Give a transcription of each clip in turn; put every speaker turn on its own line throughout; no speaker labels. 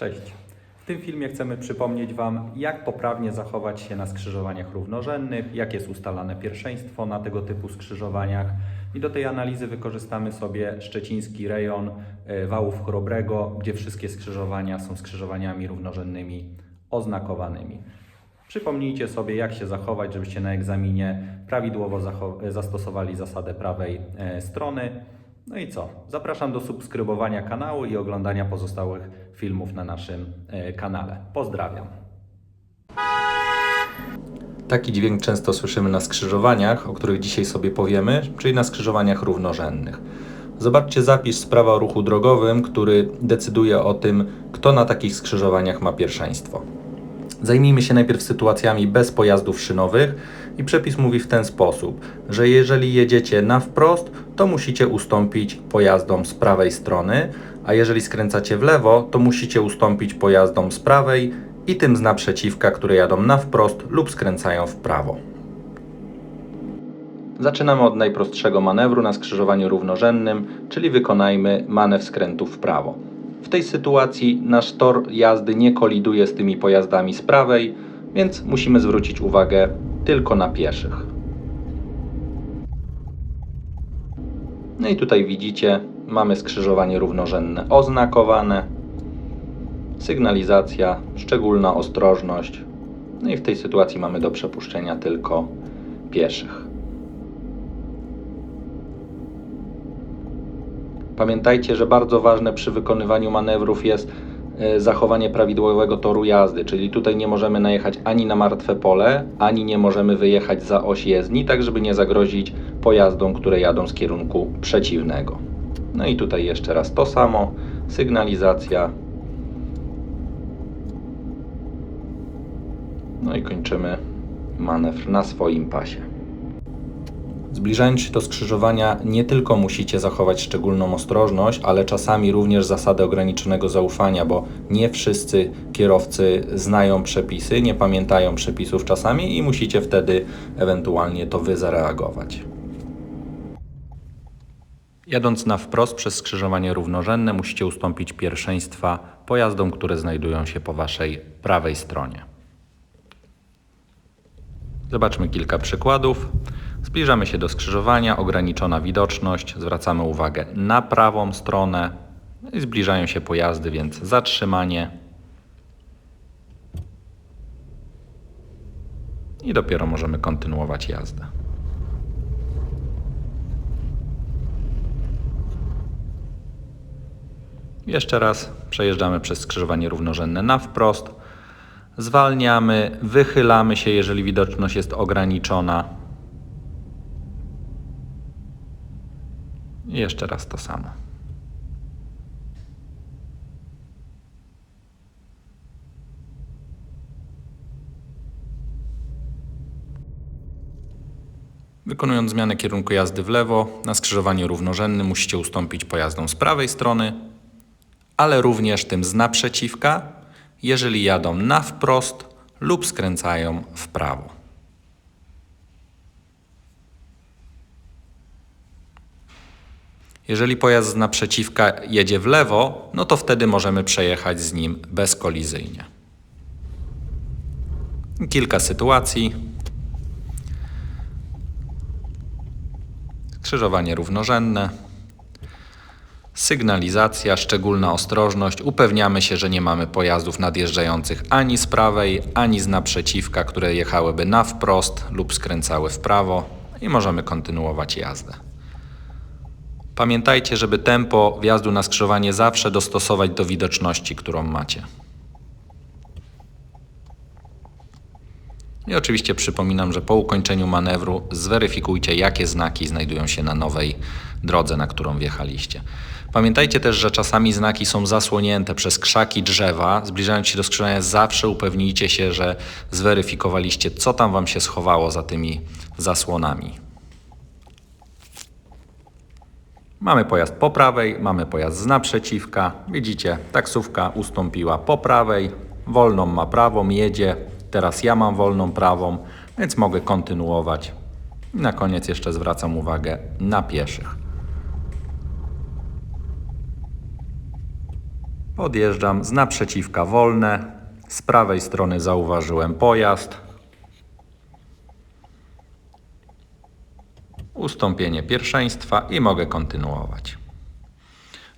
Cześć. W tym filmie chcemy przypomnieć Wam, jak poprawnie zachować się na skrzyżowaniach równorzędnych, jak jest ustalane pierwszeństwo na tego typu skrzyżowaniach. I do tej analizy wykorzystamy sobie szczeciński rejon e, Wałów Chrobrego, gdzie wszystkie skrzyżowania są skrzyżowaniami równorzędnymi oznakowanymi. Przypomnijcie sobie, jak się zachować, żebyście na egzaminie prawidłowo zacho- zastosowali zasadę prawej e, strony. No i co? Zapraszam do subskrybowania kanału i oglądania pozostałych filmów na naszym e, kanale. Pozdrawiam. Taki dźwięk często słyszymy na skrzyżowaniach, o których dzisiaj sobie powiemy, czyli na skrzyżowaniach równorzędnych. Zobaczcie zapis z prawa o ruchu drogowym, który decyduje o tym, kto na takich skrzyżowaniach ma pierwszeństwo. Zajmijmy się najpierw sytuacjami bez pojazdów szynowych i przepis mówi w ten sposób, że jeżeli jedziecie na wprost, to musicie ustąpić pojazdom z prawej strony, a jeżeli skręcacie w lewo, to musicie ustąpić pojazdom z prawej i tym z naprzeciwka, które jadą na wprost lub skręcają w prawo. Zaczynamy od najprostszego manewru na skrzyżowaniu równorzędnym, czyli wykonajmy manewr skrętu w prawo. W tej sytuacji nasz tor jazdy nie koliduje z tymi pojazdami z prawej, więc musimy zwrócić uwagę tylko na pieszych. No i tutaj widzicie, mamy skrzyżowanie równorzędne oznakowane, sygnalizacja, szczególna ostrożność. No i w tej sytuacji mamy do przepuszczenia tylko pieszych. Pamiętajcie, że bardzo ważne przy wykonywaniu manewrów jest zachowanie prawidłowego toru jazdy, czyli tutaj nie możemy najechać ani na martwe pole, ani nie możemy wyjechać za oś jezdni, tak żeby nie zagrozić pojazdom, które jadą z kierunku przeciwnego. No i tutaj jeszcze raz to samo, sygnalizacja. No i kończymy manewr na swoim pasie. Zbliżając się do skrzyżowania, nie tylko musicie zachować szczególną ostrożność, ale czasami również zasadę ograniczonego zaufania, bo nie wszyscy kierowcy znają przepisy, nie pamiętają przepisów czasami i musicie wtedy ewentualnie to wy zareagować. Jadąc na wprost przez skrzyżowanie równorzędne, musicie ustąpić pierwszeństwa pojazdom, które znajdują się po waszej prawej stronie. Zobaczmy kilka przykładów. Zbliżamy się do skrzyżowania, ograniczona widoczność, zwracamy uwagę na prawą stronę zbliżają się pojazdy, więc zatrzymanie. I dopiero możemy kontynuować jazdę. Jeszcze raz przejeżdżamy przez skrzyżowanie równorzędne na wprost. Zwalniamy, wychylamy się, jeżeli widoczność jest ograniczona. I jeszcze raz to samo. Wykonując zmianę kierunku jazdy w lewo, na skrzyżowaniu równorzędnym musicie ustąpić pojazdom z prawej strony, ale również tym z naprzeciwka, jeżeli jadą na wprost lub skręcają w prawo. Jeżeli pojazd z naprzeciwka jedzie w lewo, no to wtedy możemy przejechać z nim bezkolizyjnie. Kilka sytuacji. Skrzyżowanie równorzędne. Sygnalizacja, szczególna ostrożność. Upewniamy się, że nie mamy pojazdów nadjeżdżających ani z prawej, ani z naprzeciwka, które jechałyby na wprost lub skręcały w prawo i możemy kontynuować jazdę. Pamiętajcie, żeby tempo wjazdu na skrzyżowanie zawsze dostosować do widoczności, którą macie. I oczywiście przypominam, że po ukończeniu manewru zweryfikujcie, jakie znaki znajdują się na nowej drodze, na którą wjechaliście. Pamiętajcie też, że czasami znaki są zasłonięte przez krzaki drzewa. Zbliżając się do skrzyżowania, zawsze upewnijcie się, że zweryfikowaliście, co tam Wam się schowało za tymi zasłonami. Mamy pojazd po prawej, mamy pojazd z naprzeciwka. Widzicie, taksówka ustąpiła po prawej, wolną ma prawą, jedzie. Teraz ja mam wolną prawą, więc mogę kontynuować. Na koniec jeszcze zwracam uwagę na pieszych. Podjeżdżam z naprzeciwka wolne. Z prawej strony zauważyłem pojazd. Ustąpienie pierwszeństwa i mogę kontynuować.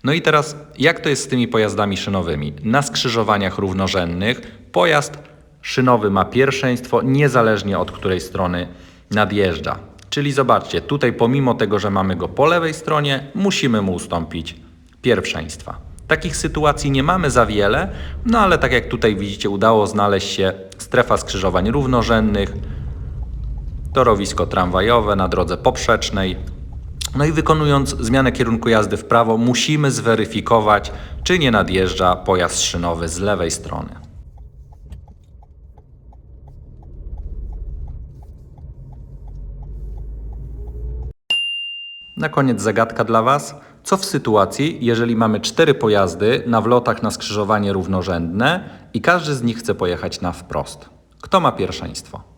No i teraz, jak to jest z tymi pojazdami szynowymi? Na skrzyżowaniach równorzędnych pojazd szynowy ma pierwszeństwo niezależnie od której strony nadjeżdża. Czyli zobaczcie, tutaj pomimo tego, że mamy go po lewej stronie, musimy mu ustąpić pierwszeństwa. Takich sytuacji nie mamy za wiele, no ale tak jak tutaj widzicie, udało znaleźć się strefa skrzyżowań równorzędnych, torowisko tramwajowe na drodze poprzecznej. No i wykonując zmianę kierunku jazdy w prawo, musimy zweryfikować, czy nie nadjeżdża pojazd szynowy z lewej strony. Na koniec zagadka dla Was. Co w sytuacji, jeżeli mamy cztery pojazdy na wlotach na skrzyżowanie równorzędne i każdy z nich chce pojechać na wprost? Kto ma pierwszeństwo?